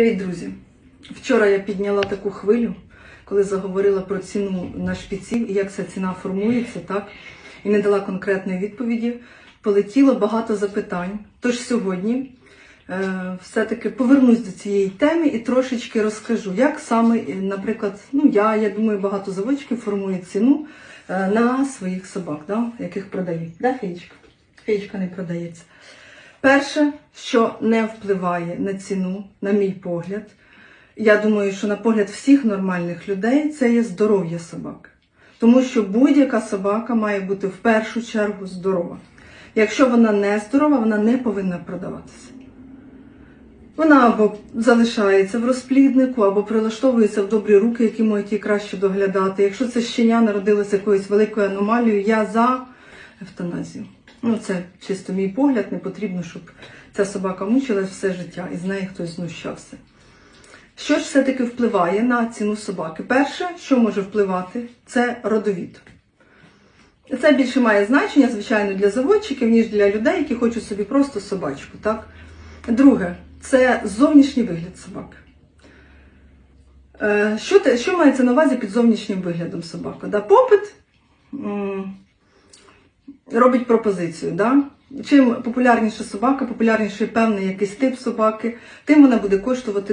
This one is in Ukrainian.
Привіт, друзі! Вчора я підняла таку хвилю, коли заговорила про ціну на шпіців і як ця ціна формується, так? І не дала конкретної відповіді. Полетіло багато запитань. Тож сьогодні е, все-таки повернусь до цієї теми і трошечки розкажу, як саме, е, наприклад, ну я, я думаю, багато заводчиків формують ціну е, на своїх собак, да? яких продають. Да, Феєчка? Феєчка не продається. Перше, що не впливає на ціну, на мій погляд, я думаю, що на погляд всіх нормальних людей це є здоров'я собак. Тому що будь-яка собака має бути в першу чергу здорова. Якщо вона не здорова, вона не повинна продаватися. Вона або залишається в розпліднику, або прилаштовується в добрі руки, які можуть її краще доглядати. Якщо це щеня народилося якоюсь великою аномалією, я за евтаназію. Ну, це чисто мій погляд, не потрібно, щоб ця собака мучилась все життя і з неї хтось знущався. Що ж все-таки впливає на ціну собаки? Перше, що може впливати, це родовід. Це більше має значення, звичайно, для заводчиків, ніж для людей, які хочуть собі просто собачку. Так? Друге, це зовнішній вигляд собаки. Е, Що, що мається на увазі під зовнішнім виглядом собака? Да? Попит робить пропозицію. Да? Чим популярніша собака, популярніший певний якийсь тип собаки, тим вона буде коштувати.